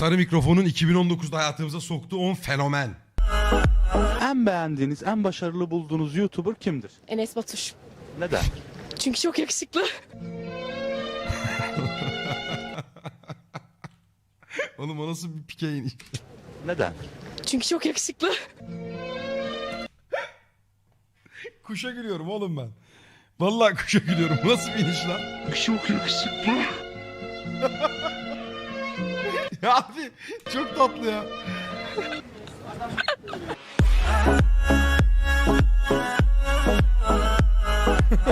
Sarı mikrofonun 2019'da hayatımıza soktuğu 10 fenomen. En beğendiğiniz, en başarılı bulduğunuz YouTuber kimdir? Enes Batur. Neden? Çünkü çok yakışıklı. Oğlum o nasıl bir pike iniş? Neden? Çünkü çok yakışıklı. Kuşa gülüyorum oğlum ben. Vallahi kuşa gülüyorum. Nasıl bir iniş lan? Çok yakışıklı. Abi çok tatlı ya.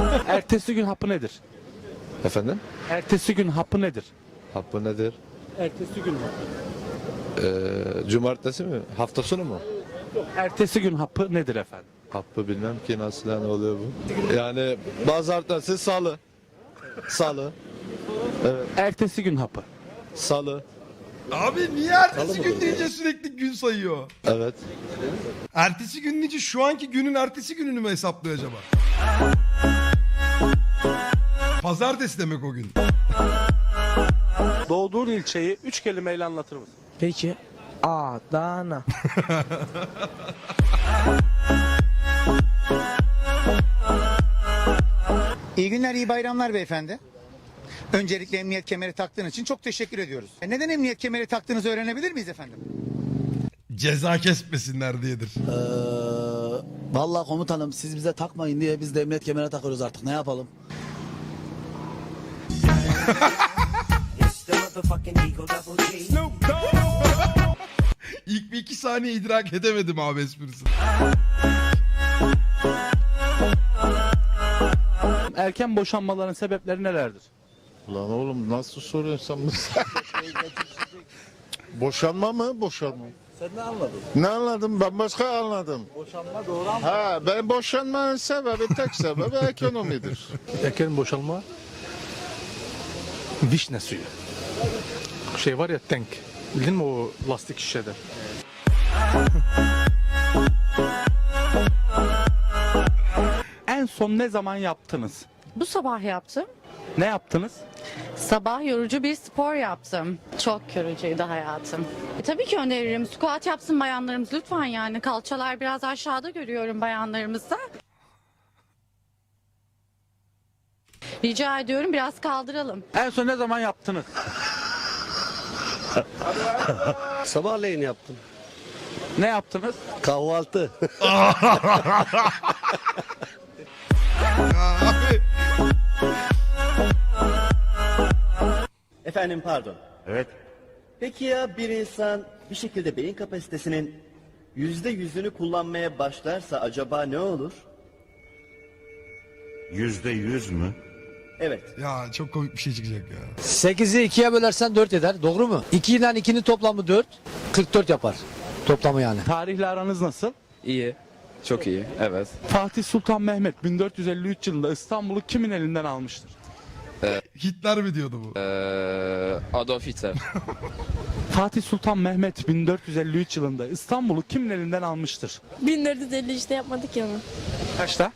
Ertesi gün hapı nedir? Efendim? Ertesi gün hapı nedir? Hapı nedir? Ertesi gün hapı. Ee, cumartesi mi? Hafta sonu mu? Ertesi gün hapı nedir efendim? Hapı bilmem ki nasıl yani oluyor bu. Yani pazartesi salı. Salı. Ertesi gün hapı. Salı. Abi niye ertesi gün deyince sürekli gün sayıyor? Evet. Ertesi gün deyince şu anki günün ertesi gününü mü hesaplıyor acaba? Pazartesi demek o gün. Doğduğun ilçeyi üç kelimeyle anlatır mısın? Peki. Adana. İyi günler, iyi bayramlar beyefendi. Öncelikle emniyet kemeri taktığın için çok teşekkür ediyoruz. E, Neden emniyet kemeri taktığınızı öğrenebilir miyiz efendim? Ceza kesmesinler diyedir. Ee, vallahi komutanım siz bize takmayın diye biz de emniyet kemere takıyoruz artık ne yapalım? İlk bir iki saniye idrak edemedim abi esprisini. Erken boşanmaların sebepleri nelerdir? Lan oğlum nasıl soruyorsun bu? Boşanma mı? Boşanma. Sen ne anladın? Ne anladım? Ben başka anladım. Boşanma doğru ama. Ha ben boşanmanın sebebi tek sebebi ekonomidir. Erken boşalma vişne suyu. Şey var ya tank. Bildin mi o lastik şişede? En son ne zaman yaptınız? Bu sabah yaptım. Ne yaptınız? Sabah yorucu bir spor yaptım. Çok yorucuydu hayatım. E, tabii ki öneririm. Squat yapsın bayanlarımız lütfen yani. Kalçalar biraz aşağıda görüyorum bayanlarımızda. Rica ediyorum biraz kaldıralım. En son ne zaman yaptınız? Sabahleyin yaptım. Ne yaptınız? Kahvaltı. Efendim pardon. Evet. Peki ya bir insan bir şekilde beyin kapasitesinin yüzde yüzünü kullanmaya başlarsa acaba ne olur? Yüzde yüz mü? Evet. ya çok komik bir şey çıkacak ya. 8'i 2'ye bölersen 4 eder doğru mu? 2 ile 2'nin toplamı 4. 44 yapar. Toplamı yani. Tarihle aranız nasıl? İyi. Çok iyi. Evet. Fatih Sultan Mehmet 1453 yılında İstanbul'u kimin elinden almıştır? Hitler mi diyordu bu? Ee, Adolf Hitler. Fatih Sultan Mehmet 1453 yılında İstanbul'u kimin elinden almıştır? 1450 işte yapmadık ya onu. Kaçta?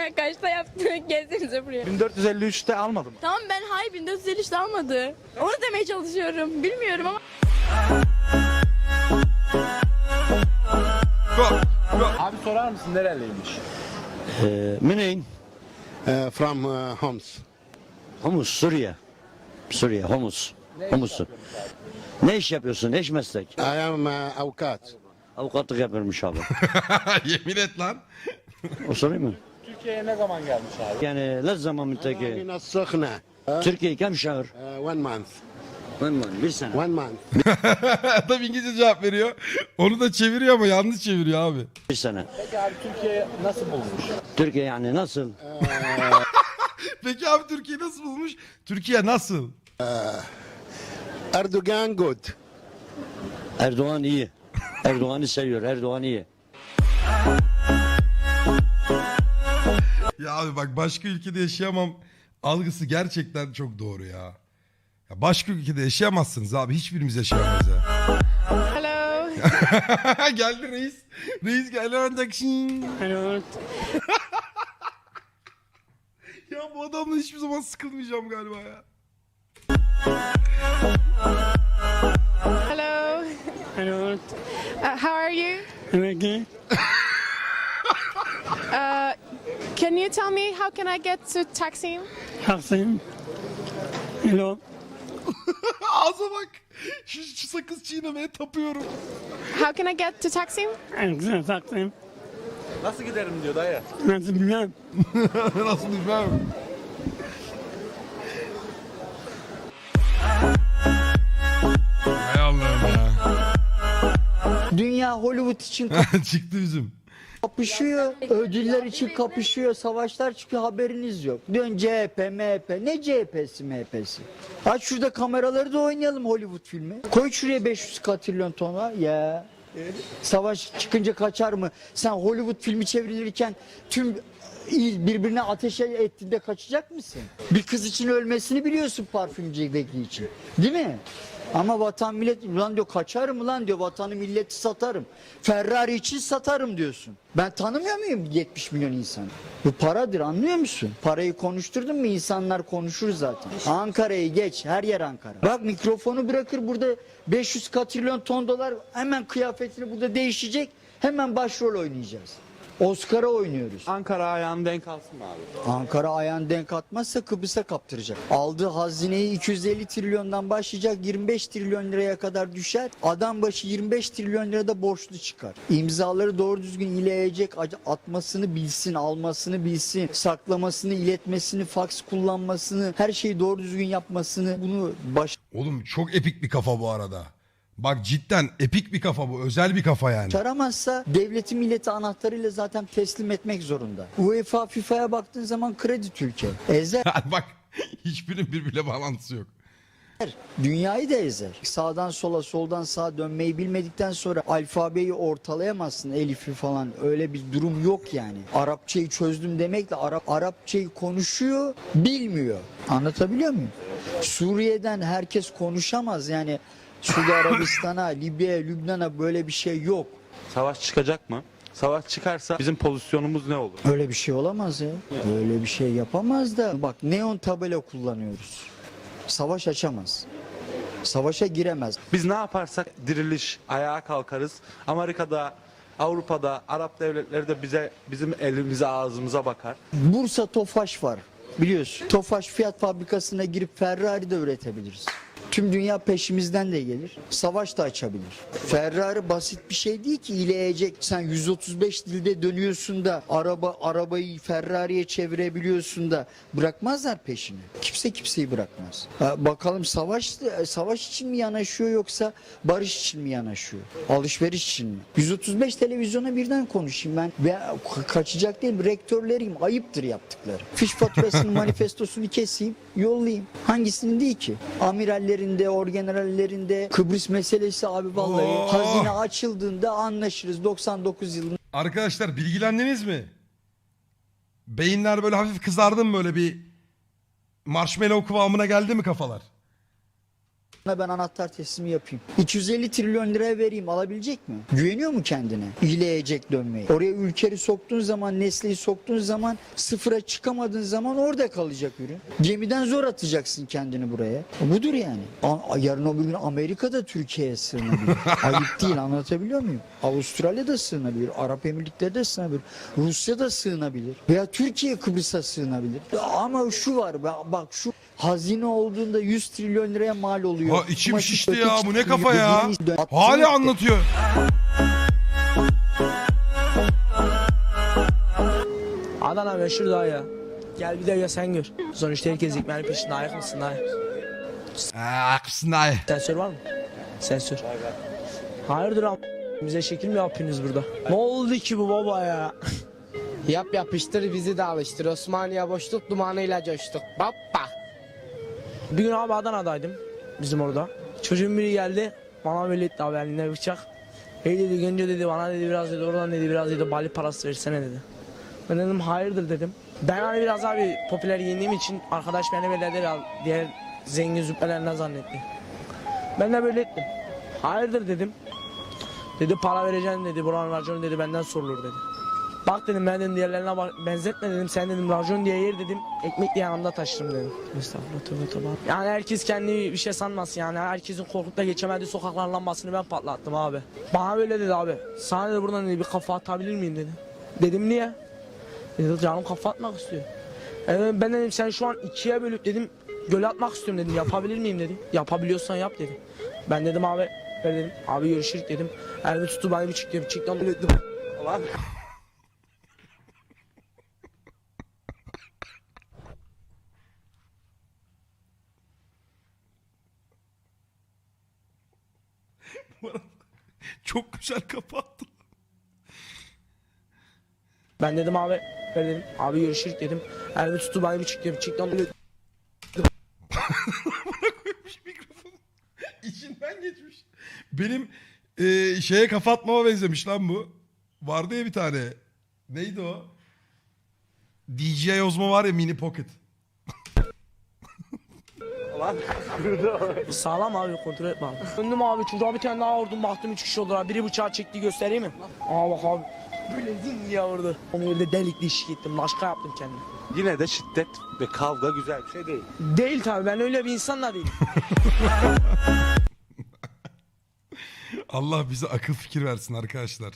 Kaçta yaptık? Gelsenize buraya. 1453'te almadı mı? Tamam ben hayır 1450 işte almadı. Onu demeye çalışıyorum. Bilmiyorum ama. Go, go. Abi sorar mısın nereliymiş? Müneyin. from Homs. Humus Suriye. Suriye humus. Humusu. Ne iş yapıyorsun? Ne iş meslek? I am uh, avukat. Avukatlık yapıyormuş abi. Yemin et lan. o sorayım mı? Türkiye'ye ne zaman gelmiş abi? Yani ne zaman mütteki? Mina Sıhna. Türkiye kem şehir? Uh, one month. One month. Bir sene. One month. Adam İngilizce cevap veriyor. Onu da çeviriyor ama yanlış çeviriyor abi. Bir sene. Peki abi Türkiye nasıl bulmuş? Türkiye yani nasıl? Uh, Peki abi Türkiye nasıl bulmuş? Türkiye nasıl? Erdogan good. Erdoğan iyi. Erdoğan'ı seviyor. Erdoğan iyi. Ya abi bak başka ülkede yaşayamam algısı gerçekten çok doğru ya. ya başka ülkede yaşayamazsınız abi. Hiçbirimiz yaşayamayız ya. Hello. geldi reis. Reis geldi önce. Hello bu adamla hiçbir zaman sıkılmayacağım galiba ya. Hello. Hello. Uh, how are you? I'm okay. Uh, can you tell me how can I get to Taksim? Taksim. Hello. Ağza bak. Şu, şu sakız çiğnemeye tapıyorum. How can I get to Taksim? Taksim. Taksim. Nasıl giderim diyor dayı. Nasıl bilmem. Nasıl bilmem. Dünya Hollywood için Çıktı üzüm. kapışıyor, ödüller için kapışıyor, savaşlar çıkıyor haberiniz yok. Dön CHP, MHP. Ne CHP'si, MHP'si? Aç şurada kameraları da oynayalım Hollywood filmi. Koy şuraya 500 katrilyon tona. Ya. Savaş çıkınca kaçar mı? Sen Hollywood filmi çevrilirken tüm il birbirine ateş ettiğinde kaçacak mısın? Bir kız için ölmesini biliyorsun parfümcüdeki için. Değil mi? Ama vatan millet ulan diyor kaçarım ulan diyor vatanı milleti satarım. Ferrari için satarım diyorsun. Ben tanımıyor muyum 70 milyon insan? Bu paradır anlıyor musun? Parayı konuşturdun mu insanlar konuşur zaten. Ankara'yı geç her yer Ankara. Bak mikrofonu bırakır burada 500 katrilyon ton dolar hemen kıyafetini burada değişecek. Hemen başrol oynayacağız. Oscar'a oynuyoruz. Ankara ayağını denk alsın mı abi? Ankara ayağını denk atmazsa Kıbrıs'a kaptıracak. Aldığı hazineyi 250 trilyondan başlayacak 25 trilyon liraya kadar düşer. Adam başı 25 trilyon lirada borçlu çıkar. İmzaları doğru düzgün ileyecek atmasını bilsin, almasını bilsin, saklamasını, iletmesini, faks kullanmasını, her şeyi doğru düzgün yapmasını bunu baş Oğlum çok epik bir kafa bu arada. Bak cidden epik bir kafa bu. Özel bir kafa yani. Başaramazsa devleti milleti anahtarıyla zaten teslim etmek zorunda. UEFA FIFA'ya baktığın zaman kredi Türkiye. Ezer Bak hiçbirinin birbiriyle bağlantısı yok. dünyayı da ezer. Sağdan sola soldan sağa dönmeyi bilmedikten sonra alfabeyi ortalayamazsın Elif'i falan öyle bir durum yok yani. Arapçayı çözdüm demekle Arap Arapçayı konuşuyor bilmiyor. Anlatabiliyor muyum? Suriye'den herkes konuşamaz yani Suudi Arabistan'a, Libya'ya, Lübnan'a böyle bir şey yok. Savaş çıkacak mı? Savaş çıkarsa bizim pozisyonumuz ne olur? Öyle bir şey olamaz ya. Öyle bir şey yapamaz da. Bak neon tabela kullanıyoruz. Savaş açamaz. Savaşa giremez. Biz ne yaparsak diriliş, ayağa kalkarız. Amerika'da, Avrupa'da, Arap devletleri de bize bizim elimize ağzımıza bakar. Bursa Tofaş var. Biliyorsun. Tofaş fiyat fabrikasına girip Ferrari de üretebiliriz. Tüm dünya peşimizden de gelir. Savaş da açabilir. Ferrari basit bir şey değil ki ileyecek. Sen 135 dilde dönüyorsun da araba arabayı Ferrari'ye çevirebiliyorsun da bırakmazlar peşini. Kimse kimseyi bırakmaz. Ha, bakalım savaş savaş için mi yanaşıyor yoksa barış için mi yanaşıyor? Alışveriş için mi? 135 televizyona birden konuşayım ben. Ve ka- kaçacak değilim. Rektörleriyim. Ayıptır yaptıkları. Fiş faturasının manifestosunu keseyim, yollayayım. Hangisinin değil ki? Amirallerinde, orgenerallerinde Kıbrıs meselesi abi vallahi Oo. hazine açıldığında anlaşırız 99 yılında. Arkadaşlar bilgilendiniz mi? Beyinler böyle hafif kızardı mı böyle bir marshmallow kıvamına geldi mi kafalar? Ben anahtar teslimi yapayım. 250 trilyon liraya vereyim alabilecek mi? Güveniyor mu kendine? İleyecek dönmeyi. Oraya ülkeri soktuğun zaman, Nesle'yi soktuğun zaman, sıfıra çıkamadığın zaman orada kalacak ürün. Gemiden zor atacaksın kendini buraya. Budur yani. Yarın öbür gün Amerika da Türkiye'ye sığınabilir. Ayıp değil anlatabiliyor muyum? Avustralya da sığınabilir. Arap Emirlikleri de sığınabilir. Rusya da sığınabilir. Veya Türkiye Kıbrıs'a sığınabilir. Ama şu var bak şu hazine olduğunda 100 trilyon liraya mal oluyor. Ha içim Ama şişti ya bu ne kafa ya? Hala anlatıyor. Adana meşhur daha ya. Gel bir de ya sen gör. Sonuçta herkes ekmeğinin peşinde ayak mısın daha Aa, haklısın dayı. Sensör var mı? Sensör. Hayırdır am bize şekil mi yapıyorsunuz burada? Ne oldu ki bu baba ya? Yap yapıştır bizi de alıştır. Osmaniye boşluk dumanıyla coştuk. Baba. Bir gün abi Adana'daydım. Bizim orada. Çocuğun biri geldi. Bana böyle etti abi elinde bıçak. Hey dedi Genco dedi bana dedi biraz dedi oradan dedi biraz dedi bali parası versene dedi. Ben dedim hayırdır dedim. Ben hani biraz abi popüler giyindiğim için arkadaş beni böyle dedi diğer zengin züppelerinden zannetti. Ben de böyle ettim. Hayırdır dedim. Dedi para vereceğim dedi buranın raconu dedi benden sorulur dedi. Bak dedim ben dedim diğerlerine bak, benzetme dedim sen dedim racon diye yer dedim ekmek diye yanımda taşırım dedim. Estağfurullah tövbe tövbe. Yani herkes kendi bir şey sanmasın yani herkesin korkup da geçemediği sokaklar lambasını ben patlattım abi. Bana böyle dedi abi sana dedi buradan dedi bir kafa atabilir miyim dedi. Dedim niye? Dedi canım kafa atmak istiyor. E, ben dedim sen şu an ikiye bölüp dedim göle atmak istiyorum dedim. Yapabilir miyim dedim. Yapabiliyorsan yap dedim. Ben dedim abi ver dedim. Abi görüşürüz dedim. Elimi tuttu bana bir çıktı. Çıktım böyle dedim. Lan Bu arada Çok güzel kapattı. Ben dedim abi ver dedim. Abi görüşürüz dedim. Elimi tuttu bana bir çıktı. Çıktım böyle koymuş mikrofonu. İçinden geçmiş. Benim e, şeye kafa atmama benzemiş lan bu. Vardı ya bir tane. Neydi o? DJI Osmo var ya mini pocket. Lan. Sağlam abi kontrol etme abi. Döndüm abi çocuğa bir tane daha vurdum baktım üç kişi oldular. Biri bıçağı çekti göstereyim mi? Aa bak abi. Böyle diye vurdu. Onu yerde delik dişik ettim. Başka yaptım kendimi. Yine de şiddet ve kavga güzel bir şey değil. Değil tabii ben öyle bir insan da değilim. Allah bize akıl fikir versin arkadaşlar.